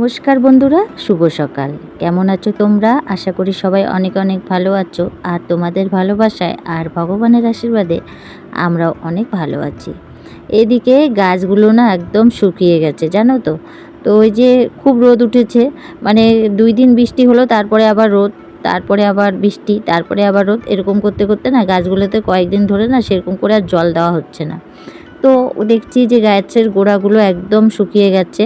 নমস্কার বন্ধুরা, শুভ সকাল। কেমন আছো তোমরা? আশা করি সবাই অনেক অনেক ভালো আছো। আর তোমাদের ভালোবাসায় আর ভগবানের আশীর্বাদে আমরাও অনেক ভালো আছি। এদিকে গাছগুলো না একদম শুকিয়ে গেছে, জানো তো? তো ওই যে খুব রোদ উঠেছে মানে দুই দিন বৃষ্টি হলো, তারপরে আবার রোদ, তারপরে আবার বৃষ্টি, তারপরে আবার রোদ, এরকম করতে করতে না গাছগুলোতে কয়েকদিন ধরে না সেরকম করে আর জল দেওয়া হচ্ছে না। তো দেখছি যে গাছের গোড়াগুলো একদম শুকিয়ে গেছে।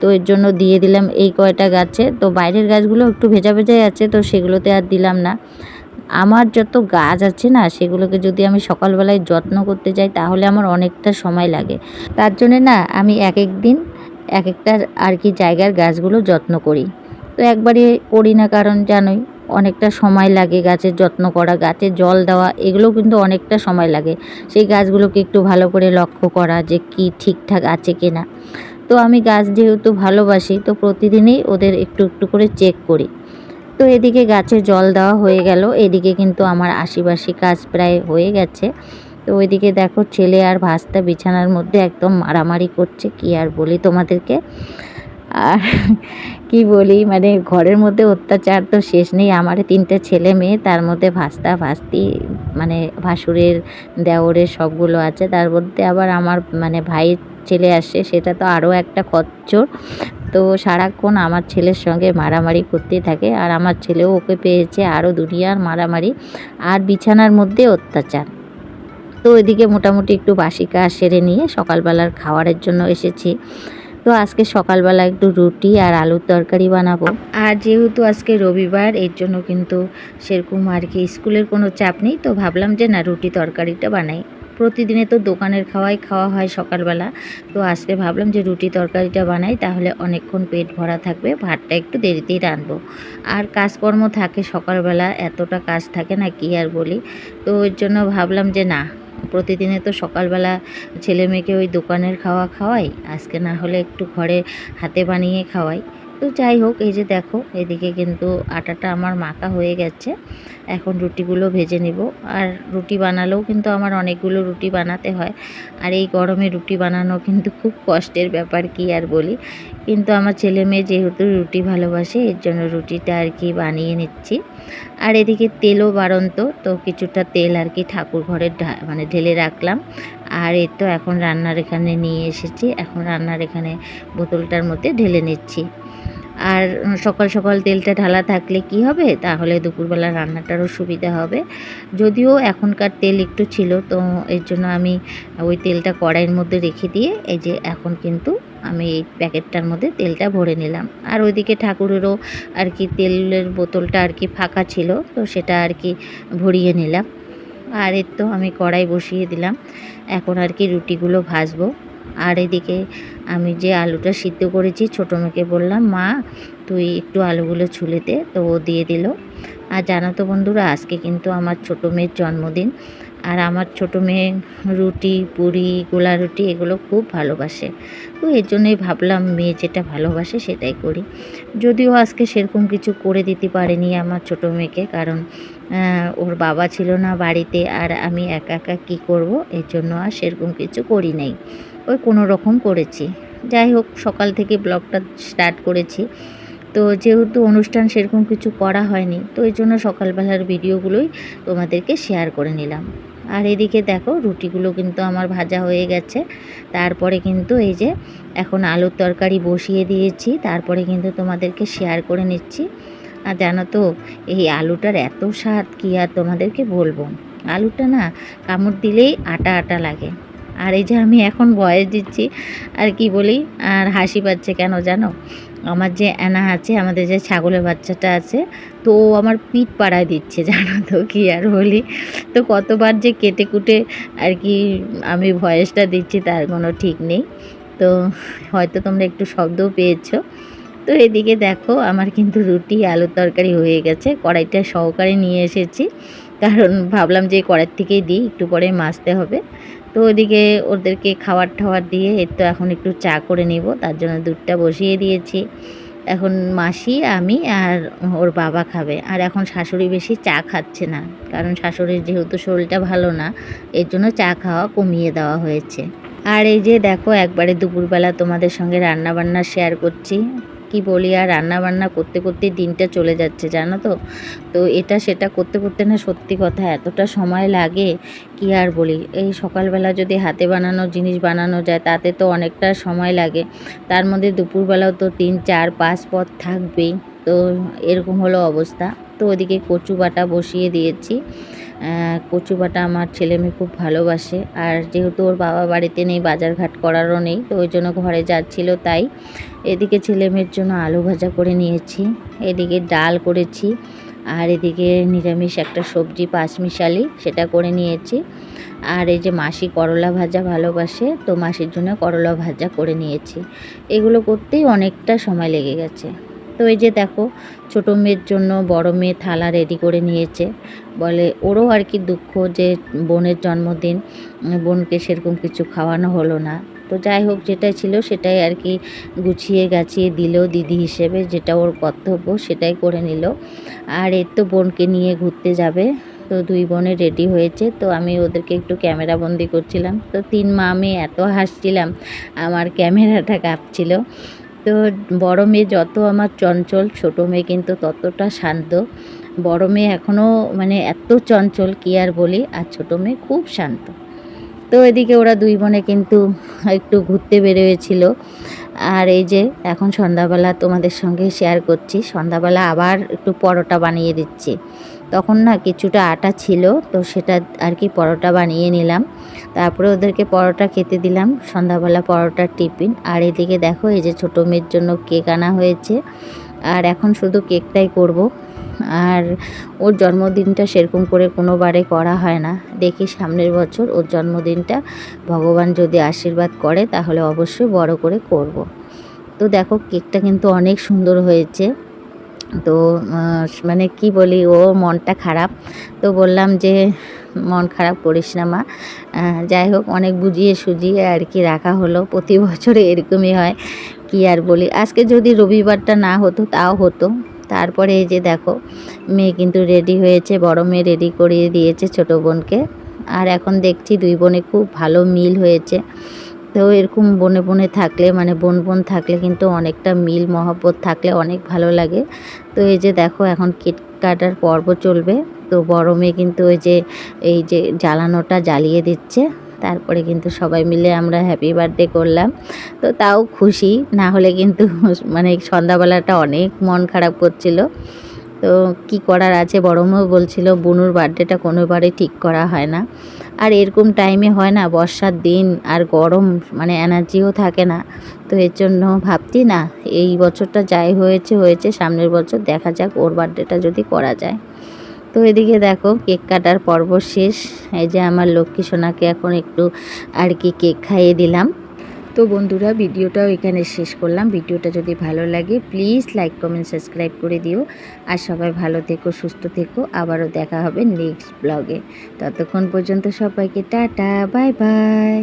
তো এর জন্য দিয়ে দিলাম এই কয়টা গাছে। তো বাইরের গাছগুলো একটু ভেজা ভেজাই আছে, তো সেগুলোতে আর দিলাম না। আমার যত গাছ আছে না, সেগুলোকে যদি আমি সকালবেলায় যত্ন করতে যাই, তাহলে আমার অনেকটা সময় লাগে। তার জন্যে না, আমি এক এক দিন এক একটা আর কি জায়গার গাছগুলো যত্ন করি। তো একবারে করি না কারণ জানোই, অনেকটা সময় লাগে গাছের যত্ন করা, গাছে জল দেওয়া এগুলোও কিন্তু অনেকটা সময় লাগে। সেই গাছগুলোকে একটু ভালো করে লক্ষ্য করা যে কি ঠিকঠাক আছে কি না তো আমি গাছ যেহেতু ভালোবাসি, তো প্রতিদিনই ওদের একটু একটু করে চেক করি। তো এদিকে গাছে জল দেওয়া হয়ে গেল, এদিকে কিন্তু আমার আশিবাসি কাজ প্রায় হয়ে গেছে। তো ওইদিকে দেখো ছেলে আর ভাস্তা বিছানার মধ্যে একদম মারামারি করছে, কি আর বলি তোমাদেরকে? আর কি বলি মানে ঘরের মধ্যে অত্যাচার তো শেষ নেই। আমার তিনটে ছেলে মেয়ে, তার মধ্যে ভাস্তা, ভাস্তি মানে ভাসুরের, দেওরের সবগুলো আছে। তার মধ্যে আবার আমার মানে ভাইয়ের ছেলে আসে, সেটা তো আরও একটা খচ্চর। তো সারাক্ষণ আমার ছেলের সঙ্গে মারামারি করতেই থাকে। আর আমার ছেলেও ওকে পেয়েছে আরও দুনিয়ার মারামারি আর বিছানার মধ্যে অত্যাচার। তো ওইদিকে মোটামুটি একটু বাসি কাজ সেরে নিয়ে সকালবেলার খাওয়ারের জন্য এসেছি। তো আজকে সকালবেলা একটু রুটি আর আলুর তরকারি বানাবো। আর যেহেতু আজকে রবিবার, এর জন্য কিন্তু সেরকম আর কি স্কুলের কোনো চাপ নেই, তো ভাবলাম যে না, রুটি তরকারিটা বানাই। প্রতিদিনে তো দোকানের খাওয়াই খাওয়া হয় সকালবেলা, তো আজকে ভাবলাম যে রুটি তরকারিটা বানাই, তাহলে অনেকক্ষণ পেট ভরা থাকবে, ভাতটা একটু দেরিতেই রাঁধবো। আর কাজকর্ম থাকে সকালবেলা, এতটা কাজ থাকে না, কি আর বলি? তো ওর জন্য ভাবলাম যে না প্রতিদিনে তো সকালবেলা ছেলে মেয়েকে ওই দোকানের খাওয়া খাওয়াই, আজকে না হলে একটু ঘরে হাতে বানিয়ে খাওয়াই। তো যাই হোক, এই যে দেখো, এদিকে কিন্তু আটাটা আমার মাখা হয়ে গেছে। এখন রুটিগুলো ভেজে নিব। আর রুটি বানালেও কিন্তু আমার অনেকগুলো রুটি বানাতে হয়। আর এই গরমে রুটি বানানো কিন্তু খুব কষ্টের ব্যাপার, কি আর বলি। কিন্তু আমার ছেলে মেয়ে যেহেতু রুটি ভালোবাসে, এর জন্য রুটিটা আর কি বানিয়ে নিচ্ছি। আর এদিকে তেলও বাড়ন্ত, তো কিছুটা তেল আর কি ঠাকুর ঘরে মানে ঢেলে রাখলাম। আর এই তো এখন রান্নার এখানে নিয়ে এসেছি। এখন রান্নার এখানে বোতলটার মধ্যে ঢেলে নিচ্ছি। আর সকাল সকাল তেলটা ঢালা থাকলে কি হবে? তাহলে দুপুরবেলা রান্নাটারও সুবিধা হবে। যদিও এখনকার তেল একটু ছিল, তো এর জন্য আমি ওই তেলটা কড়াইয়ের মধ্যে রেখে দিয়ে, এই যে এখন কিন্তু আমি এই প্যাকেটটার মধ্যে তেলটা ভরে নিলাম। আর ওইদিকে ঠাকুরেরও আর কি তেলের বোতলটা আর কি ফাঁকা ছিল, তো সেটা আর কি ভরিয়ে নিলাম। আর এর তো আমি কড়াই বসিয়ে দিলাম। এখন আর কি রুটিগুলো ভাজবো। আর এদিকে আমি যে আলুটা সিদ্ধ করেছি, ছোটো মেয়েকে বললাম, মা, তুই একটু আলুগুলো ছুলে দে। তো ও দিয়ে দিল। আর জানো তো বন্ধুরা, আজকে কিন্তু আমার ছোটো মেয়ের জন্মদিন। আর আমার ছোটো মেয়ে রুটি, পুরি, গোলা রুটি এগুলো খুব ভালোবাসে। তো এর জন্যই ভাবলাম মেয়ে যেটা ভালোবাসে সেটাই করি। যদিও আজকে সেরকম কিছু করে দিতে পারেনি আমার ছোটো মেয়েকে, কারণ ওর বাবা ছিল না বাড়িতে, আর আমি একা একা কী করব? এর জন্য আর সেরকম কিছু করি নাই। ওই কোনো রকম করেছি। যাই হোক, সকাল থেকে ব্লগটা স্টার্ট করেছি। তো যেহেতু অনুষ্ঠান সেরকম কিছু করা হয়নি, তো এই জন্য সকালবেলার ভিডিওগুলোই তোমাদেরকে শেয়ার করে নিলাম। আর এদিকে দেখো, রুটিগুলো কিন্তু আমার ভাজা হয়ে গেছে। তারপরে কিন্তু এই যে এখন আলুর তরকারি বসিয়ে দিয়েছি, তারপরে কিন্তু তোমাদেরকে শেয়ার করে নিচ্ছি। আর জানো তো, এই আলুটার এত স্বাদ, কী আর তোমাদেরকে বলব? আলুটা না কামড় দিলেই আটা আটা লাগে। আর এই যে আমি এখন বয়স দিচ্ছি, আর কি বলি, আর হাসি পাচ্ছে কেন জানো? আমার যে অ্যানা আছে, আমাদের যে ছাগলের বাচ্চাটা আছে, তো আমার পিঠ পাড়ায় দিচ্ছে, জানো তো কি আর বলি? তো কতবার যে কেটে কুটে আর কি আমি ভয়েসটা দিচ্ছি, তার কোনো ঠিক নেই। তো হয়তো তোমরা একটু শব্দও পেয়েছ। তো এদিকে দেখো, আমার কিন্তু রুটি, আলুর তরকারি হয়ে গেছে, কড়াইটা সহকারে নিয়ে এসেছি। কারণ ভাবলাম যে কড়াইর থেকেই দিই, একটু পরে মাছতে হবে। তো ওইদিকে ওদেরকে খাবার টাওয়ার দিয়ে এর তো এখন একটু চা করে নিব, তার জন্য দুধটা বসিয়ে দিয়েছি। এখন মাসি, আমি আর ওর বাবা খাবে। আর এখন শাশুড়ি বেশি চা খাচ্ছে না, কারণ শাশুড়ির যেহেতু শরীরটা ভালো না, এর জন্য চা খাওয়া কমিয়ে দেওয়া হয়েছে। আর এই যে দেখো, একবারে দুপুরবেলা তোমাদের সঙ্গে রান্না বান্না শেয়ার করছি। কি বলি আর রান্না বান্না করতে করতে দিনটা চলে যাচ্ছে, জানো তো? তো এটা সেটা করতে করতে না সত্যি কথা, এতটা সময় লাগে কি আর বলি? এই সকালবেলা যদি হাতে বানানো জিনিস বানানো যায়, তাতে তো অনেকটা সময় লাগে। তার মধ্যে দুপুরবেলাও তো তিন, চার, পাঁচ পথ থাকবেই। তো এরকম হলো অবস্থা। তো ওদিকে কচু বাটা বসিয়ে দিয়েছি। কচু বাটা আমার ছেলে মেয়ে খুব ভালোবাসে। আর যেহেতু ওর বাবা বাড়িতে নেই, বাজারঘাট করারও নেই, তো ওই জন্য ঘরে যাচ্ছিল তাই। এদিকে ছেলে মেয়ের জন্য আলু ভাজা করে নিয়েছি, এদিকে ডাল করেছি, আর এদিকে নিরামিষ একটা সবজি পাঁচমিশালি সেটা করে নিয়েছি। আর এই যে মাসি করলা ভাজা ভালোবাসে, তো মাসির জন্য করলা ভাজা করে নিয়েছি। এগুলো করতেই অনেকটা সময় লেগে গেছে। তো এই যে দেখো, ছোটো মেয়ের জন্য বড় মেয়ে থালা রেডি করে নিয়েছে। বলে ওরও আর কি দুঃখ যে বোনের জন্মদিন, বোনকে সেরকম কিছু খাওয়ানো হলো না। তো যাই হোক, যেটাই ছিল সেটাই আর কি গুছিয়ে গাছিয়ে দিল দিদি হিসেবে, যেটা ওর কর্তব্য সেটাই করে নিল। আর এর তো বোনকে নিয়ে ঘুরতে যাবে। তো দুই বোনে রেডি হয়েছে। তো আমি ওদেরকে একটু ক্যামেরা বন্দি করছিলাম। তো তিন মা আমি এত হাসছিলাম, আমার ক্যামেরাটা কাঁপছিল। তো বড় মেয়ে যত আমার চঞ্চল, ছোটো মেয়ে কিন্তু ততটা শান্ত। বড় মেয়ে এখনও মানে এত চঞ্চল কি আর বলি, আর ছোটো মেয়ে খুব শান্ত। তো এদিকে ওরা দুই বোনে কিন্তু একটু ঘুরতে বেরোয়েছিল। আর এই যে এখন সন্ধ্যাবেলা তোমাদের সঙ্গে শেয়ার করছি, সন্ধ্যাবেলা আবার একটু পরোটা বানিয়ে দিচ্ছি। তখন না কিছুটা আটা ছিল, তো সেটা আর কি পরোটা বানিয়ে নিলাম। তারপরে ওদেরকে পরোটা খেতে দিলাম, সন্ধ্যাবেলা পরোটার টিফিন। আর এদিকে দেখো, এই যে ছোটো মেয়ের জন্য কেক আনা হয়েছে। আর এখন শুধু কেকটাই করব। আর ওর জন্মদিনটা সেরকম করে কোনোবারে করা হয় না। দেখি সামনের বছর ওর জন্মদিনটা, ভগবান যদি আশীর্বাদ করে তাহলে অবশ্যই বড় করে করব। তো দেখো, কেকটা কিন্তু অনেক সুন্দর হয়েছে। তো মানে কি বলি, ও মনটা খারাপ। তো বললাম যে, মন খারাপ করিস না মা। যাই হোক, অনেক বুঝিয়ে সুজিয়ে আর কি রাখা হলো। প্রতি বছরে এরকমই হয়, কি আর বলি। আজকে যদি রবিবারটা না হতো, তাও হতো। তারপরে এই যে দেখো, মেয়ে কিন্তু রেডি হয়েছে, বড় মেয়ে রেডি করিয়ে দিয়েছে ছোট বোনকে। আর এখন দেখছি দুই বোনে খুব ভালো মিল হয়েছে। তো এরকম বনে বনে থাকলে মানে বন বন থাকলে কিন্তু অনেকটা মিল মহব্বত থাকলে অনেক ভালো লাগে। তো এই যে দেখো এখন কেট কাটার পর্ব চলবে। তো মেয়ে কিন্তু ওই যে, এই যে জ্বালানোটা জ্বালিয়ে দিচ্ছে। তারপরে কিন্তু সবাই মিলে আমরা হ্যাপি বার্থডে করলাম। তো তাও খুশি, না হলে কিন্তু মানে সন্ধ্যাবেলাটা অনেক মন খারাপ করছিল। তো কি করার আছে? বড় মেয়েও বলছিল, বুনুর বার্থডেটা কোনোবারে ঠিক করা হয় না। আর এরকম টাইমে হয় না, বর্ষার দিন আর গরম মানে এনার্জিও থাকে না। তো এর জন্য ভাবছি না, এই বছরটা যাই হয়েছে হয়েছে, সামনের বছর দেখা যাক ওর বার্থডেটা যদি করা যায়। তো এদিকে দেখো, কেক কাটার পর্ব শেষ। এই যে আমার লক্ষ্মী সোনাকে এখন একটু আর কি কেক খাইয়ে দিলাম। তো বন্ধুরা, ভিডিওটাও এখানে শেষ করলাম। ভিডিওটা যদি ভালো লাগে প্লিজ লাইক কমেন্ট সাবস্ক্রাইব করে দিও। আর সবাই ভালো থেকো, সুস্থ থেকো। আবারও দেখা হবে নেক্সট ব্লগে ততক্ষণ পর্যন্ত সবাইকে টাটা বাই বাই